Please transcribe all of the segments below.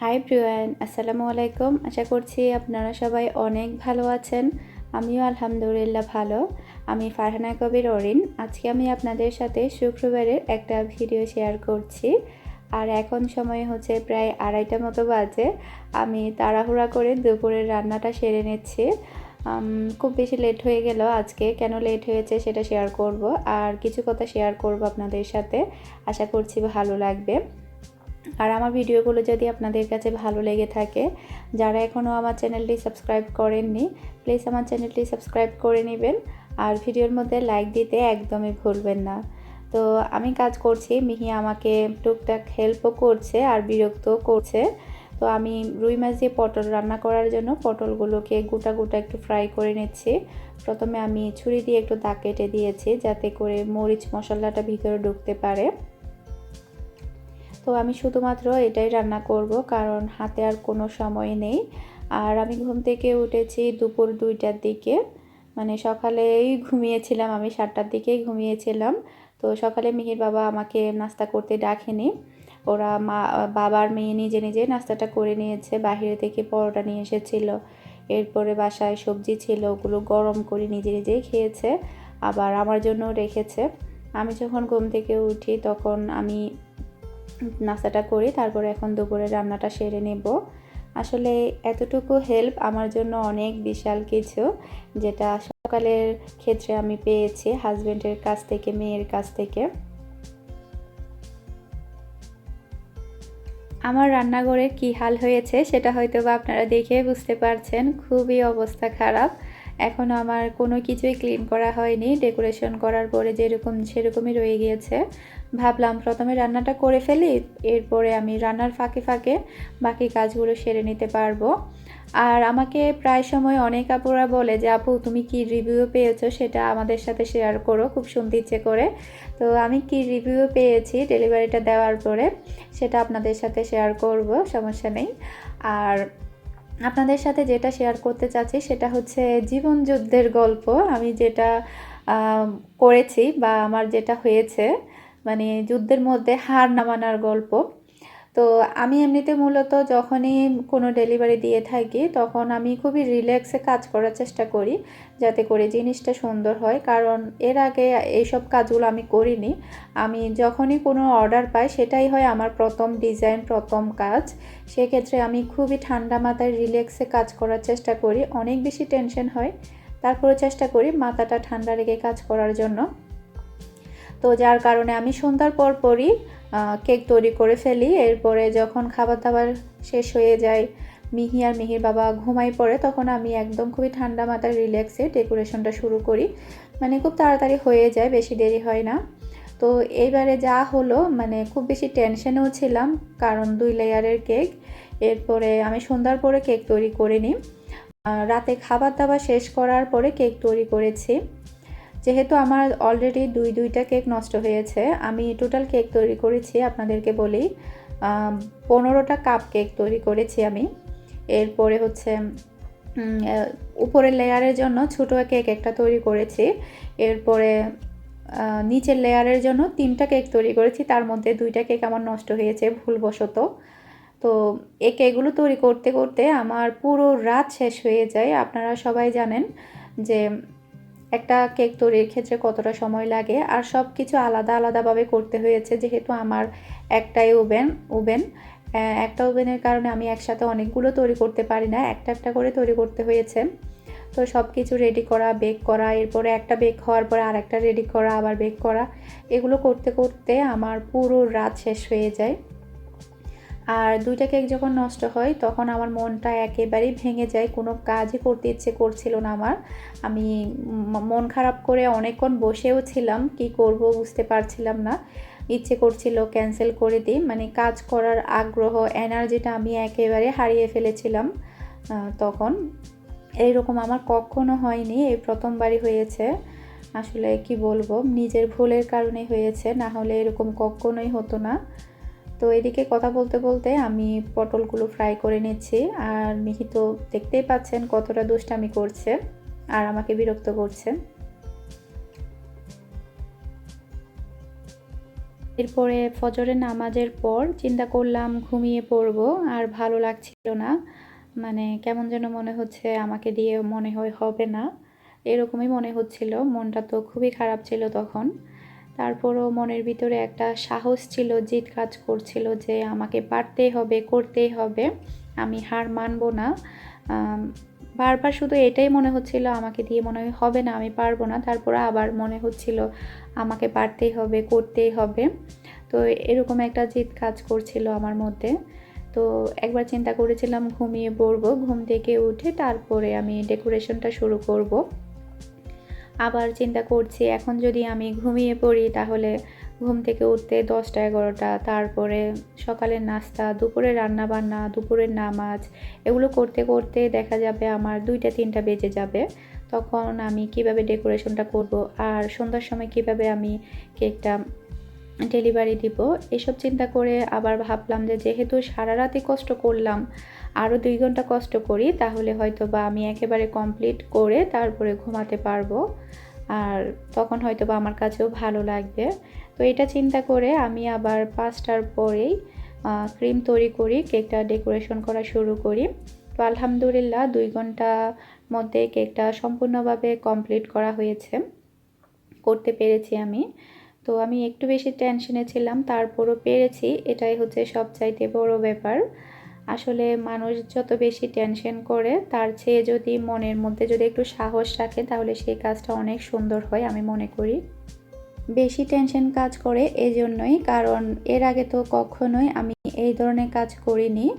High Priyan আসসালামু আলাইকুম আশা করছি আপনারা সবাই অনেক ভালো আছেন। আমিও আলহামদুলিল্লাহ ভালো। আমি ফারহানা কবির অরিন। আজকে আমি আপনাদের সাথে শুক্রবারের একটা ভিডিও শেয়ার করছি। আর এখন সময় হচ্ছে প্রায় আড়াইটা মতো বাজে। আমি তাড়াহুড়া করে দুপুরের রান্নাটা সেরে নিচ্ছি। খুব বেশি লেট হয়ে গেল আজকে। কেন লেট হয়েছে সেটা শেয়ার করব। আর কিছু কথা শেয়ার করব আপনাদের সাথে। আশা করছি ভালো লাগবে। আর আমার ভিডিওগুলো যদি আপনাদের কাছে ভালো লেগে থাকে, যারা এখনও আমার চ্যানেলটি সাবস্ক্রাইব করেননি প্লিজ আমার চ্যানেলটি সাবস্ক্রাইব করে নেবেন। আর ভিডিওর মধ্যে লাইক দিতে একদমই ভুলবেন না। তো আমি কাজ করছি, মিহি আমাকে টুকটাক হেল্পও করছে আর বিরক্তও করছে। তো আমি রুই মাছ দিয়ে পটল রান্না করার জন্য পটলগুলোকে গোটা গোটা একটু ফ্রাই করে নিচ্ছি। প্রথমে আমি ছুরি দিয়ে একটু দাগ কেটে দিয়েছি, যাতে করে মরিচ মশলাটা ভিতরে ঢুকতে পারে। তো আমি শুধুমাত্র এটাই রান্না করব, কারণ হাতে আর কোনো সময় নেই। আর আমি ঘুম থেকে উঠেছি দুপুর দুইটার দিকে। মানে সকালেই ঘুমিয়েছিলাম, আমি সাতটার দিকেই ঘুমিয়েছিলাম। তো সকালে মিহির বাবা আমাকে নাস্তা করতে ডাকেনি। ওরা মা, বাবার মেয়ে নিজে নিজে নাস্তাটা করে নিয়েছে বাহিরে থেকে পরোটা নিয়ে এসেছিল। এরপরে বাসায় সবজি ছিল, ওগুলো গরম করে নিজে নিজেই খেয়েছে, আবার আমার জন্য রেখেছে। আমি যখন ঘুম থেকে উঠি তখন আমি নাস্তাটা করি, তারপরে এখন দুপুরে রান্নাটা সেরে নেব। আসলে এতটুকু হেল্প আমার জন্য অনেক বিশাল কিছু, যেটা সকালের ক্ষেত্রে আমি পেয়েছি হাজব্যান্ডের কাছ থেকে, মেয়ের কাছ থেকে। আমার রান্নাঘরে কি হাল হয়েছে, সেটা হয়তো বা আপনারা দেখে বুঝতে পারছেন, খুবই অবস্থা খারাপ। এখনও আমার কোনো কিছুই ক্লিন করা হয়নি ডেকোরেশন করার পরে যেরকম সেরকমই রয়ে গিয়েছে। ভাবলাম প্রথমে রান্নাটা করে ফেলি, এরপরে আমি রান্নার ফাঁকে ফাঁকে বাকি কাজগুলো সেরে নিতে পারব। আর আমাকে প্রায় সময় অনেক আপুরা বলে যে, আপু, তুমি কি রিভিউ পেয়েছ? সেটা আমাদের সাথে শেয়ার করো, খুব শুনতে ইচ্ছে করে। তো আমি কি রিভিউ পেয়েছি ডেলিভারিটা দেওয়ার পরে, সেটা আপনাদের সাথে শেয়ার করব, সমস্যা নেই। আর আপনাদের সাথে যেটা শেয়ার করতে চাচ্ছি সেটা হচ্ছে জীবন যুদ্ধের গল্প। আমি যেটা করেছি বা আমার যেটা হয়েছে মানে যুদ্ধের মধ্যে হার নামানোর গল্প। তো আমি এমনিতে মূলত যখনই কোনো ডেলিভারি দিয়ে থাকি, তখন আমি খুবই রিল্যাক্সে কাজ করার চেষ্টা করি, যাতে করে জিনিসটা সুন্দর হয়। কারণ এর আগে এইসব কাজগুলো আমি করিনি। আমি যখনই কোনো অর্ডার পাই, সেটাই হয় আমার প্রথম ডিজাইন প্রথম কাজ। সেক্ষেত্রে আমি খুবই ঠান্ডা মাথায় রিল্যাক্সে কাজ করার চেষ্টা করি। অনেক বেশি টেনশন হয়। তারপরে চেষ্টা করি মাথাটা ঠান্ডা রেখে কাজ করার জন্য। তো যার কারণে আমি সন্ধ্যার পর পরই কেক তৈরি করে ফেলি। এরপরে যখন খাবার দাবার শেষ হয়ে যায়, মিহি আর মিহির বাবা ঘুমাই পড়ে, তখন আমি একদম খুবই ঠান্ডা মাথায় রিল্যাক্সে ডেকোরেশনটা শুরু করি। মানে খুব তাড়াতাড়ি হয়ে যায়, বেশি দেরি হয় না। তো এইবারে যা হলো মানে খুব বেশি টেনশনেও ছিলাম, কারণ দুই লেয়ারের কেক। এরপরে আমি সন্ধ্যার পরে কেক তৈরি করে নিই। রাতে খাবার দাবার শেষ করার পরে কেক তৈরি করেছি। যেহেতু আমার অলরেডি দুই, দুইটা কেক নষ্ট হয়েছে, আমি টোটাল কেক তৈরি করেছি আপনাদেরকে বলি। পনেরোটা কাপ কেক তৈরি করেছি আমি। এরপরে হচ্ছে উপরের লেয়ারের জন্য ছোটো কেক একটা তৈরি করেছি। এরপরে নিচের লেয়ারের জন্য তিনটা কেক তৈরি করেছি। তার মধ্যে দুইটা কেক আমার নষ্ট হয়েছে ভুলবশত। তো এই কেকগুলো তৈরি করতে করতে আমার পুরো রাত শেষ হয়ে যায়। আপনারা সবাই জানেন যে একটা কেক তৈরির ক্ষেত্রে কতটা সময় লাগে, আর সব কিছু আলাদা আলাদাভাবে করতে হয়েছে, যেহেতু আমার একটাই ওভেন ওভেন। একটা ওভেনের কারণে আমি একসাথে অনেকগুলো তৈরি করতে পারি না, একটা একটা করে তৈরি করতে হয়েছে। তো সব কিছু রেডি করা বেক করা, এরপরে একটা বেক হওয়ার পরে আর একটা রেডি করা, আবার বেক করা, এগুলো করতে করতে আমার পুরো রাত শেষ হয়ে যায়। আর দুইটা কেক যখন নষ্ট হয়, তখন আমার মনটা একেবারেই ভেঙে যায়। কোনো কাজই করতে ইচ্ছে করছিল না আমার। আমি মন খারাপ করে অনেকক্ষণ বসেও ছিলাম। কি করব বুঝতে পারছিলাম না। ইচ্ছে করছিল ক্যান্সেল করে দিই। মানে কাজ করার আগ্রহ, এনার্জিটা আমি একেবারে হারিয়ে ফেলেছিলাম তখন। এইরকম আমার কখনো হয়নি। এই প্রথমবারই হয়েছে। আসলে কি বলব? নিজের ভুলের কারণে হয়েছে। না হলে এরকম কখনোই হতো না। তো এদিকে কথা বলতে বলতে আমি পটলগুলো ফ্রাই করে নিচ্ছি। আর মিহি তো দেখতেই পাচ্ছেন কতটা দুষ্টামি করছে আর আমাকে বিরক্ত করছে। এরপরে ফজরের নামাজের পর চিন্তা করলাম ঘুমিয়ে পড়ব আর ভালো লাগছিল না। মানে কেমন যেন মনে হচ্ছে আমাকে দিয়ে মনে হয় হবে না। এরকমই মনে হচ্ছিল, মনটা তো খুবই খারাপ ছিল তখন। তারপরও মনের ভিতরে একটা সাহস ছিল, জিদ কাজ করছিল যে আমাকে পারতেই হবে, করতেই হবে। আমি হার মানব না। বারবার শুধু এটাই মনে হচ্ছিল, আমাকে দিয়ে মনে হয় হবে না, আমি পারব না। তারপরে আবার মনে হচ্ছিল, আমাকে পারতেই হবে, করতেই হবে। তো এরকম একটা জিদ কাজ করছিল আমার মধ্যে। তো একবার চিন্তা করেছিলাম, ঘুমিয়ে পড়ব, ঘুম থেকে উঠে তারপরে আমি ডেকোরেশনটা শুরু করব। আবার চিন্তা করছি, এখন যদি আমি ঘুমিয়ে পড়ি তাহলে ঘুম থেকে উঠতে দশটা এগারোটা, তারপরে সকালের নাস্তা, দুপুরে রান্না বান্না দুপুরের নামাজ, এগুলো করতে করতে দেখা যাবে আমার দুইটা তিনটা বেজে যাবে। তখন আমি কীভাবে ডেকোরেশনটা করব আর সন্ধ্যার সময় কীভাবে আমি কেকটা ডেলিভারি দিব। এসব চিন্তা করে আবার ভাবলাম যে যেহেতু সারা রাতে কষ্ট করলাম, আরও দুই ঘণ্টা কষ্ট করি, তাহলে হয়তো বা আমি একেবারে কমপ্লিট করে তারপরে ঘুমাতে পারব। আর তখন হয়তো বা আমার কাছেও ভালো লাগবে। তো এটা চিন্তা করে আমি আবার পাঁচটার পরেই ক্রিম তৈরি করি, কেকটা ডেকোরেশন করা শুরু করি। তো আলহামদুলিল্লাহ দুই ঘণ্টা মধ্যে কেকটা সম্পূর্ণভাবে কমপ্লিট করা হয়েছে। করতে পেরেছি আমি। তো আমি একটু বেশি টেনশনে ছিলাম, তারপরও পেরেছি। এটাই হচ্ছে সবচাইতে বড় ব্যাপার। আসলে মানুষ যত বেশি টেনশন করে, তার চেয়ে যদি মনের মধ্যে যদি একটু সাহস রাখে, তাহলে সেই কাজটা অনেক সুন্দর হয় আমি মনে করি। বেশি টেনশন কাজ করে এই জন্যই কারণ এর আগে তো কখনোই আমি এই ধরনের কাজ করিনি।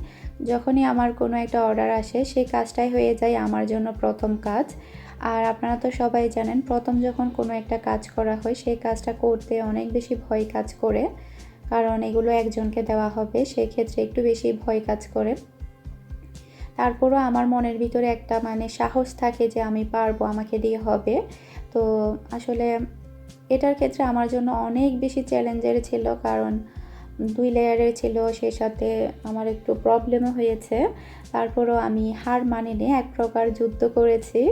যখনই আমার কোনো একটা অর্ডার আসে সেই কাজটাই হয়ে যায় আমার জন্য প্রথম কাজ। আর আপনারা তো সবাই জানেন, প্রথম যখন কোনো একটা কাজ করা হয়, সেই কাজটা করতে অনেক বেশি ভয় কাজ করে। কারণ এগুলো একজনকে দেওয়া হবে সেই ক্ষেত্রে একটু বেশি ভয় কাজ করে। তারপরও আমার মনের ভিতরে একটা মানে সাহস থাকে যে আমি পারব, আমাকে দিয়ে হবে। তো আসলে এটার ক্ষেত্রে আমার জন্য অনেক বেশি চ্যালেঞ্জের ছিল, কারণ দুই লেয়ারের ছিল, সেই সাথে আমার একটু প্রবলেমও হয়েছে। তারপরও আমি হার মানিনি, এক প্রকার যুদ্ধ করেছি।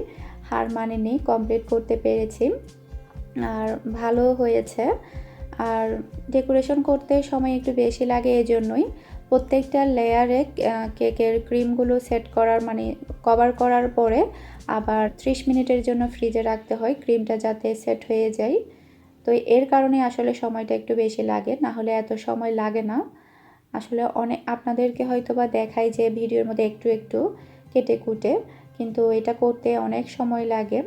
হার মানিনি কমপ্লিট করতে পেরেছি। আর ভালো হয়েছে। আর ডেকোরেশন করতে সময় একটু বেশি লাগে এই জন্যই প্রত্যেকটা লেয়ারে কেকের ক্রিমগুলো সেট করার মানে কভার করার পরে আবার ত্রিশ মিনিটের জন্য ফ্রিজে রাখতে হয় ক্রিমটা যাতে সেট হয়ে যায়। তো এর কারণে আসলে সময়টা একটু বেশি লাগে, না হলে এত সময় লাগে না। আসলে অনেক আপনাদেরকে হয়তো বা দেখাই যে ভিডিওর মধ্যে একটু একটু কেটে কুটে। কিন্তু এটা করতে অনেক সময় লাগে।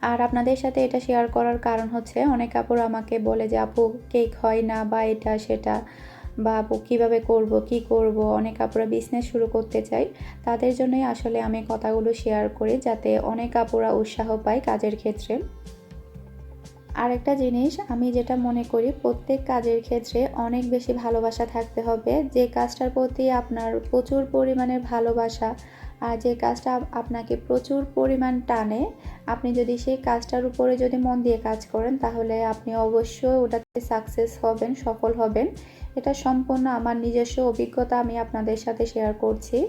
আর আপনাদের সাথে এটা শেয়ার করার কারণ হচ্ছে, অনেক আপুর আমাকে বলে যে, আপু কেক হয় না বা এটা, সেটা, বা আপু, কীভাবে করব, কি করব? অনেক আপুরা বিজনেস শুরু করতে চাই তাদের জন্যই আসলে আমি কথাগুলো শেয়ার করি, যাতে অনেক আপুরা উৎসাহ পায় কাজের ক্ষেত্রে। আরেকটা জিনিস, আমি যেটা মনে করি, প্রত্যেক কাজের ক্ষেত্রে অনেক বেশি ভালোবাসা থাকতে হবে। যে কাজটার প্রতি আপনার প্রচুর পরিমাণে ভালোবাসা আর যে কাজটা আপনাকে প্রচুর পরিমাণ টানে, আপনি যদি সেই কাজটার উপরে যদি মন দিয়ে কাজ করেন, তাহলে আপনি অবশ্যই ওটাতে সাকসেস হবেন, সফল হবেন। এটা সম্পূর্ণ আমার নিজস্ব অভিজ্ঞতা আমি আপনাদের সাথে শেয়ার করছি।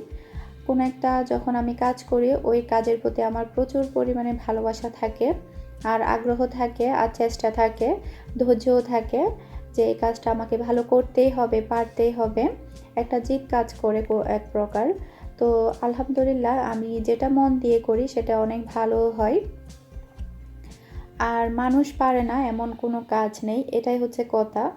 কোনো একটা যখন আমি কাজ করি, ওই কাজের প্রতি আমার প্রচুর পরিমাণে ভালোবাসা থাকে আর আগ্রহ থাকে আর চেষ্টা থাকে, ধৈর্যও থাকে যে এই কাজটা আমাকে ভালো করতেই হবে, পারতেই হবে। একটা জিদ কাজ করে এক প্রকার। তো আলহামদুলিল্লাহ আমি যেটা মন দিয়ে করি সেটা অনেক ভালো হয়। আর মানুষ পারে না, এমন কোনো কাজ নেই, এটাই হচ্ছে কথা।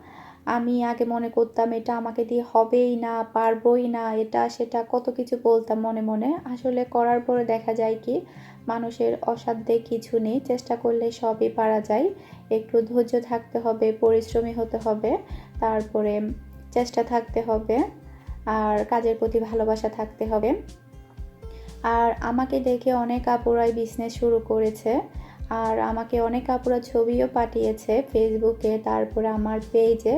আমি আগে মনে করতাম এটা আমাকে দিয়ে হবেই না, পারবই না, এটা সেটা কত কিছু বলতাম মনে মনে। আসলে করার পরে দেখা যায় কি, মানুষের অসাধ্যে কিছু নেই, চেষ্টা করলে সবই পারা যায়। একটু ধৈর্য থাকতে হবে, পরিশ্রমী হতে হবে, তারপরে চেষ্টা থাকতে হবে। আর কাজের প্রতি ভালোবাসা থাকতে হবে। আর আমাকে দেখে অনেক আপুরাই বিজনেস শুরু করেছে। আর আমাকে অনেক আপুরা ছবিও পাঠিয়েছে ফেসবুকে তারপরে আমার পেজে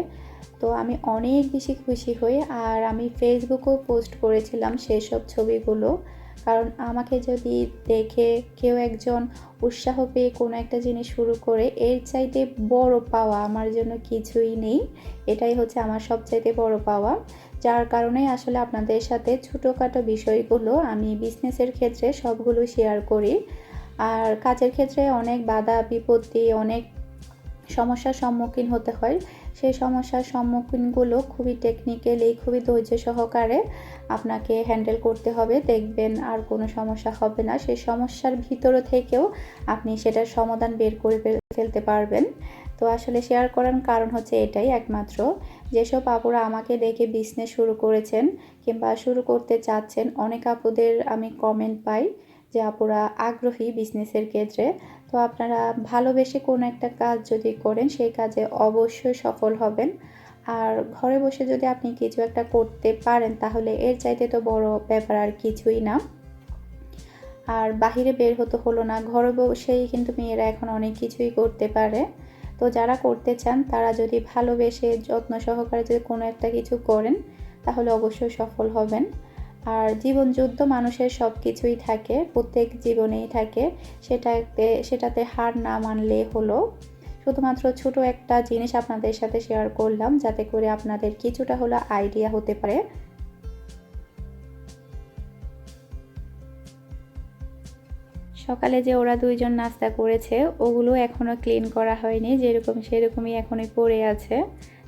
তো আমি অনেক বেশি খুশি হই আর আমি ফেসবুকেও পোস্ট করেছিলাম সেসব ছবিগুলো। কারণ আমাকে যদি দেখে কেউ একজন উৎসাহ পেয়ে কোনো একটা জিনিস শুরু করে, এর চাইতে বড় পাওয়া আমার জন্য কিছুই নেই। এটাই হচ্ছে আমার সবচাইতে বড় পাওয়া। যার কারণে আসলে আপনাদের সাথে ছোটোখাটো বিষয়গুলো আমি বিজনেসের ক্ষেত্রে সবগুলো শেয়ার করি। আর কাজের ক্ষেত্রে অনেক বাধা, বিপত্তি, অনেক সমস্যার সম্মুখীন হতে হয়। সেই সমস্যার সম্মুখীনগুলো খুবই টেকনিক্যালি খুবই ধৈর্য সহকারে আপনাকে হ্যান্ডেল করতে হবে। দেখবেন আর কোনো সমস্যা হবে না। সেই সমস্যার ভিতর থেকেও আপনি সেটার সমাধান বের করে ফেলতে পারবেন। তো আসলে শেয়ার করার কারণ হচ্ছে এটাই একমাত্র। যেসব আপুরা আমাকে দেখে বিজনেস শুরু করেছেন কিংবা শুরু করতে চাচ্ছেন, অনেক আপুদের আমি কমেন্ট পাই। যে আপুরা আগ্রহী বিজনেসের ক্ষেত্রে, তো আপনারা ভালোবেসে কোনো একটা কাজ যদি করেন, সেই কাজে অবশ্যই সফল হবেন। আর ঘরে বসে যদি আপনি কিছু একটা করতে পারেন, তাহলে এর চাইতে তো বড় ব্যাপার আর কিছুই না। আর বাহিরে বের হতে হলো না, ঘরে বসেই কিন্তু মেয়েরা এখন অনেক কিছুই করতে পারে। তো যারা করতে চান, তারা যদি ভালোবেসে যত্ন সহকারে যদি কোনো একটা কিছু করেন, তাহলে অবশ্যই সফল হবেন। আর জীবন যুদ্ধ মানুষের সব কিছুই থাকে, প্রত্যেক জীবনেই থাকে। সেটাতে সেটাতে হার না মানলে হলো। শুধুমাত্র ছোট একটা জিনিস আপনাদের সাথে শেয়ার করলাম, যাতে করে আপনাদের কিছুটা হলো আইডিয়া হতে পারে। সকালে যে ওরা দুইজন নাস্তা করেছে, ওগুলো এখনও ক্লিন করা হয়নি, যেরকম সেরকমই এখনই পড়ে আছে।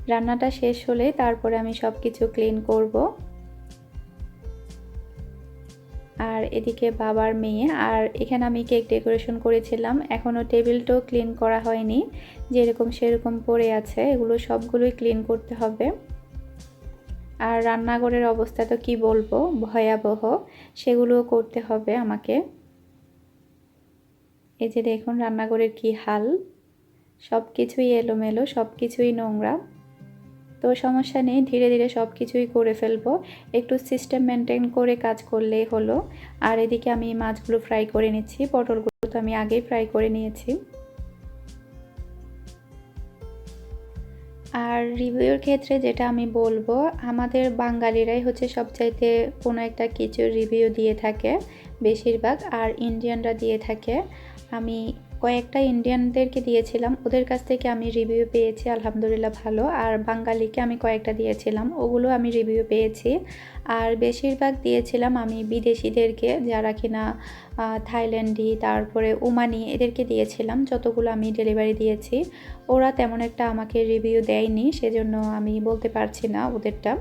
রান্নাটা শেষ হলে তারপরে আমি সব কিছু ক্লিন করব। আর এদিকে বাবার মেয়ে। আর এখানে আমি কেক ডেকোরেশন করেছিলাম। এখনও টেবিলটাও ক্লিন করা হয়নি। যেরকম সেরকম পড়ে আছে, এগুলো সবগুলোই ক্লিন করতে হবে। আর রান্নাঘরের অবস্থা তো কি বলব, ভয়াবহ। সেগুলোও করতে হবে আমাকে। এই যে দেখুন রান্নাঘরের কি হাল। সব কিছুই এলোমেলো সব কিছুই নোংরা। তো সমস্যা নেই, ধীরে ধীরে সব কিছুই করে ফেলব। একটু সিস্টেম মেনটেন করে কাজ করলেই হলো। আর এদিকে আমি মাছগুলো ফ্রাই করে নিচ্ছি, পটলগুলো তো আমি আগেই ফ্রাই করে নিয়েছি। আর রিভিউর ক্ষেত্রে যেটা আমি বলব, আমাদের বাঙালিরাই হচ্ছে সবচাইতে কোনো একটা কিছুর রিভিউ দিয়ে থাকে, বেশিরভাগ, আর ইন্ডিয়ানরা দিয়ে থাকে। আমি কয়েকটা ইন্ডিয়ানদেরকে দিয়েছিলাম। ওদের কাছ থেকে আমি রিভিউ পেয়েছি, আলহামদুলিল্লাহ ভালো। আর বাঙালিকে আমি কয়েকটা দিয়েছিলাম, ওগুলো আমি রিভিউ পেয়েছি। আর বেশিরভাগ দিয়েছিলাম আমি বিদেশিদেরকে, যারা কিনা থাইল্যান্ডি, তারপরে ওমানি এদেরকে দিয়েছিলাম, যতগুলো আমি ডেলিভারি দিয়েছি। ওরা তেমন একটা আমাকে রিভিউ দেয়নি, সেজন্য আমি বলতে পারছি না ওদেরটা।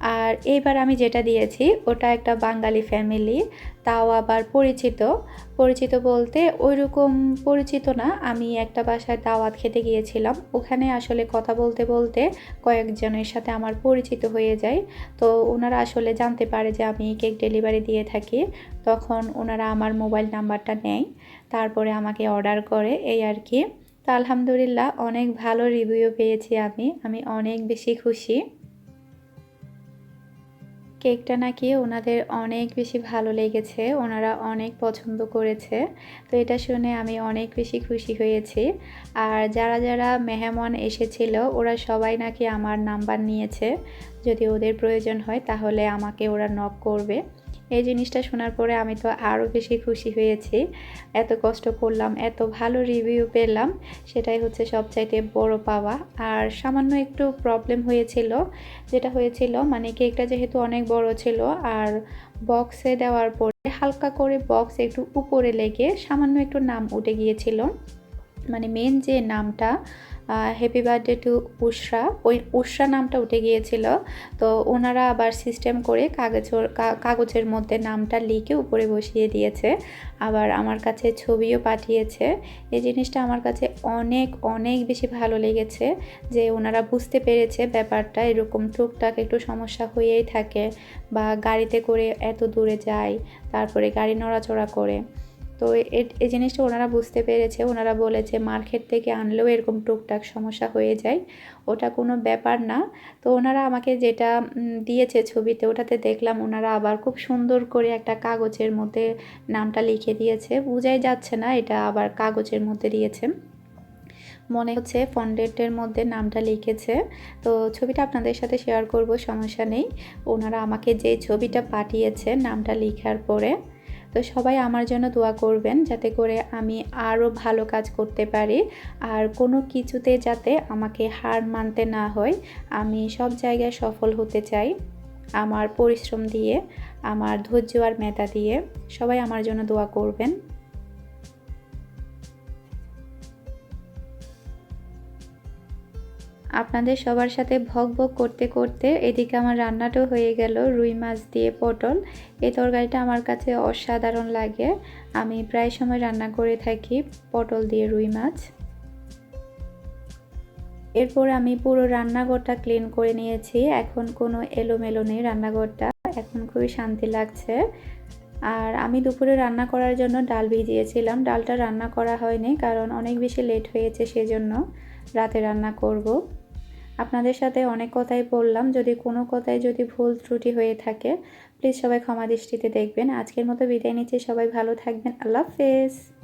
আর এইবার আমি যেটা দিয়েছি, ওটা একটা বাঙালি ফ্যামিলি তাও আবার পরিচিত। পরিচিত বলতে ওই রকম পরিচিত না, আমি একটা বাসায় দাওয়াত খেতে গিয়েছিলাম। ওখানে আসলে কথা বলতে বলতে কয়েকজনের সাথে আমার পরিচিত হয়ে যায়। তো ওনারা আসলে জানতে পারে যে আমি কেক ডেলিভারি দিয়ে থাকি। তখন ওনারা আমার মোবাইল নাম্বারটা নেয়, তারপরে আমাকে অর্ডার করে, এই আর কি। তো আলহামদুলিল্লাহ, অনেক ভালো রিভিউ পেয়েছি আমি। আমি অনেক বেশি খুশি। কেকটা নাকি ওনাদের অনেক বেশি ভালো লেগেছে, ওনারা অনেক পছন্দ করেছে। তো এটা শুনে আমি অনেক বেশি খুশি হয়েছি। আর যারা যারা মেহমান এসেছিল, ওরা সবাই নাকি আমার নাম্বার নিয়েছে। যদি ওদের প্রয়োজন হয়, তাহলে আমাকে ওরা নক করবে। এই জিনিসটা শোনার পরে আমি তো আরও বেশি খুশি হয়েছি। এত কষ্ট করলাম, এত ভালো রিভিউ পেলাম, সেটাই হচ্ছে সবচাইতে বড় পাওয়া। আর সামান্য একটু প্রবলেম হয়েছিল, যেটা হয়েছিল মানে কেকটা যেহেতু অনেক বড় ছিল, আর বক্সে দেওয়ার পরে হালকা করে বক্স একটু উপরে লেগে সামান্য একটু নাম উঠে গিয়েছিল। মানে মেন যে নামটা হ্যাপি বার্থডে টু উষরা ওই উষরা নামটা উঠে গিয়েছিল। তো ওনারা আবার সিস্টেম করে কাগজের কাগজের মধ্যে নামটা লিখে উপরে বসিয়ে দিয়েছে। আবার আমার কাছে ছবিও পাঠিয়েছে। এই জিনিসটা আমার কাছে অনেক অনেক বেশি ভালো লেগেছে যে ওনারা বুঝতে পেরেছে ব্যাপারটা। এরকম টুকটাক একটু সমস্যা হয়েই থাকে বা গাড়িতে করে এত দূরে যায়, তারপরে গাড়ি নড়াচড়া করে। তো এই জিনিসটা ওনারা বুঝতে পেরেছে। ওনারা বলেছে, মার্কেট থেকে আনলেও এরকম টুকটাক সমস্যা হয়ে যায়। ওটা কোনো ব্যাপার না। তো ওনারা আমাকে যেটা দিয়েছে ছবিতে, ওটাতে দেখলাম ওনারা আবার খুব সুন্দর করে একটা কাগজের মধ্যে নামটা লিখে দিয়েছে। বোঝাই যাচ্ছে না, এটা আবার কাগজের মধ্যে দিয়েছে। মনে হচ্ছে ফন্ডেটের মধ্যে নামটা লিখেছে। তো ছবিটা আপনাদের সাথে শেয়ার করব, সমস্যা নেই। ওনারা আমাকে যে ছবিটা পাঠিয়েছে নামটা লিখার পরে তো সবাই আমার জন্য দোয়া করবেন যাতে করে আমি আরও ভালো কাজ করতে পারি। আর কোনো কিছুতে যাতে আমাকে হার মানতে না হয়, আমি সব জায়গায় সফল হতে চাই। আমার পরিশ্রম দিয়ে, আমার ধৈর্য আর মেধা দিয়ে সবাই আমার জন্য দোয়া করবেন। আপনাদের সবার সাথে ভক ভক করতে করতে এদিকে আমার রান্নাটাও হয়ে গেল রুই মাছ দিয়ে পটল। এই তরকারিটা আমার কাছে অসাধারণ লাগে। আমি প্রায় সময় রান্না করে থাকি পটল দিয়ে রুই মাছ। এরপর আমি পুরো রান্নাঘরটা ক্লিন করে নিয়েছি। এখন কোনো এলোমেলো নেই রান্নাঘরটা। এখন খুবই শান্তি লাগছে। আর আমি দুপুরে রান্না করার জন্য ডাল ভিজিয়েছিলাম। ডালটা রান্না করা হয়নি কারণ অনেক বেশি লেট হয়েছে সেজন্য রাতে রান্না করব। আপনাদের সাথে অনেক কথাই বললাম। যদি কোনো কথায় যদি ভুল ত্রুটি হয়ে থাকে প্লিজ সবাই ক্ষমা দৃষ্টিতে দেখবেন। আজকের মতো বিদায় নিচ্ছি। সবাই ভালো থাকবেন। আল্লাহ হাফেজ।